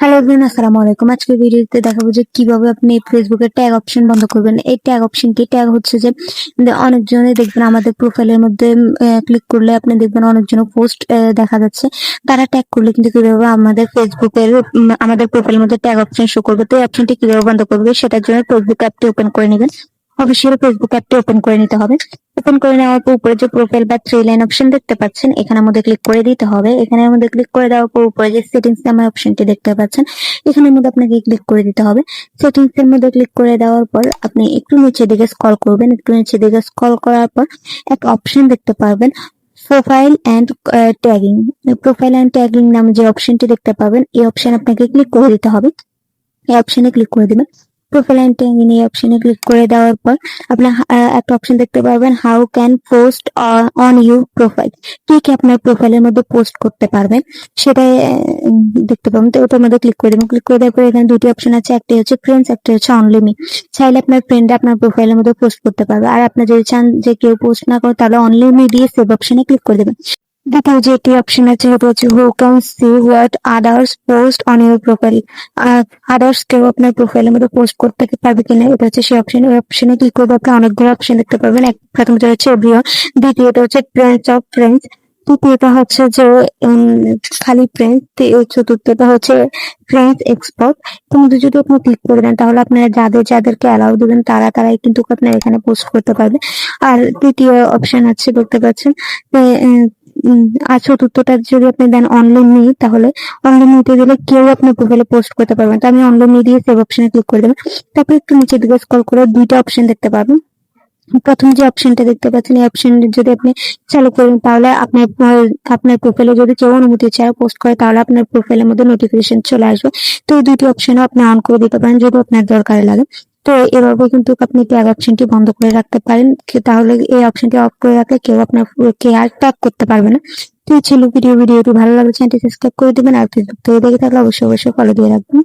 Hello everyone আসসালামু আলাইকুম। আজকের ভিডিওতে দেখাবো যে কীভাবে আপনি ফেসবুকের ট্যাগ অপশন বন্ধ করবেন। এই ট্যাগ অপশন কি ট্যাগ হচ্ছে যে অনেকজনে দেখবেন আমাদের প্রোফাইলের মধ্যে ক্লিক করলে আপনি দেখবেন অনেকজনের পোস্ট দেখা যাচ্ছে। তারা ট্যাগ করলে কিন্তু কীভাবে আমাদের ফেসবুকের আমাদের প্রোফাইলের মধ্যে ট্যাগ অপশন শো করবে। তো এই অপশনটি কীভাবে বন্ধ করবে, সেটার জন্য ফেসবুক অ্যাপটি ওপেন করে নেবেন। অফিসিয়াল ফেসবুক অ্যাপটি ওপেন করে নিতে হবে। ওপেন করে নেওয়ার পর উপরে যে প্রোফাইল বা থ্রি লাইন অপশন দেখতে পাচ্ছেন, এখানে মধ্যে ক্লিক করে দিতে হবে। এখানে মধ্যে ক্লিক করে দেওয়ার পর উপরে যে সেটিংস নামের অপশনটি দেখতে পাচ্ছেন এখানের মধ্যে আপনাকে ক্লিক করে দিতে হবে। সেটিংস এর মধ্যে ক্লিক করে দেওয়ার পর আপনি একটু নিচে দিকে স্ক্রল করবেন। একটু নিচে দিকে স্ক্রল করার পর একটা অপশন দেখতে পারবেন profile and tagging profile and tagging নামে যে অপশনটি দেখতে পাবেন, এই অপশন আপনাকে ক্লিক করে দিতে হবে। এই অপশনে ক্লিক করে দিবেন। প্রোফাইল অ্যান্ড ট্যাগিং এই অপশনে ক্লিক করে দেওয়ার পর আপনি আহ, একটা অপশন দেখতে পারবেন how can post on your profile কি কি আপনার প্রোফাইলের মধ্যে পোস্ট করতে পারবেন? সেটাই দেখতে পাবেন। তো ওটার মধ্যে ক্লিক করে দেবেন। ক্লিক করে দেওয়ার পর এখানে দুটি অপশন আছে। একটি হচ্ছে ফ্রেন্ডস একটা হচ্ছে অনলি মি চাইলে আপনার ফ্রেন্ড আপনার প্রোফাইলের মধ্যে পোস্ট করতে পারবে। আর আপনি যদি চান যে কেউ পোস্ট না করে তাহলে অনলি মি দিয়ে সেভ অপশনে ক্লিক করে দেবেন। দ্বিতীয় যে একটি অপশন আছে সেটা হচ্ছে who can see what others post on your profile others কেউ আপনার প্রোফাইলের মধ্যে পোস্ট করতে পারবে কিনা, এটা হচ্ছে সেই অপশন ওই অপশনে ক্লিক করবে? আপনি অনেকগুলো অপশন দেখতে পারবেন। এক প্রথমটা হচ্ছে এভরিওয়ান দ্বিতীয়টা হচ্ছে ফ্রেন্ডস অফ ফ্রেন্ডস তৃতীয়টা হচ্ছে যে খালি ফ্রেন্ডস চতুর্থটা হচ্ছে ফ্রেন্ডস এক্সপোর্ট তো মধ্যে যদি আপনি ক্লিক করে দেন, তাহলে আপনারা যাদের, যাদেরকে অ্যালাউ দিবেন, তারা তারাই কিন্তু আপনার এখানে পোস্ট করতে পারবে। আর তৃতীয় অপশন আছে, দেখতে পাচ্ছেন আর চতুর্থটা যদি আপনি দেন অনলাইন মি তাহলে অনলাইন মিতে দিলে কেউ আপনার প্রোফাইলে পোস্ট করতে পারবেন তো আমি অনলাইন মি দিয়ে সেভ অপশনে ক্লিক করে দেবেন তারপর একটু নিচের দিকে স্ক্রল করে দুইটা অপশন দেখতে পাবেন। প্রথম যে অপশনটা দেখতে পাচ্ছেন, এই অপশন যদি আপনি চালু করেন, তাহলে আপনার আপনার প্রোফাইলে যদি কেউ অনুমতি ছাড়া পোস্ট করে, তাহলে আপনার প্রোফাইলের মধ্যে নোটিফিকেশন চলে আসবে। তো এই দুটি অপশনও আপনি অন করে দিতে পারেন, যদি আপনার দরকার লাগে। তো এভাবে কিন্তু আপনি ট্যাগ অপশনটি বন্ধ করে রাখতে পারেন। তাহলে এই অপশনটি অফ করে রাখলে কেউ আপনার কে আর ট্যাগ করতে পারবে না। তো ছিল ভিডিও ভিডিওটি ভালো লাগলে চ্যানেলটি সাবস্ক্রাইব করে দেবেন। আর ফেসবুক থেকে দেখে থাকলে অবশ্যই অবশ্যই ফলো দিয়ে রাখবেন।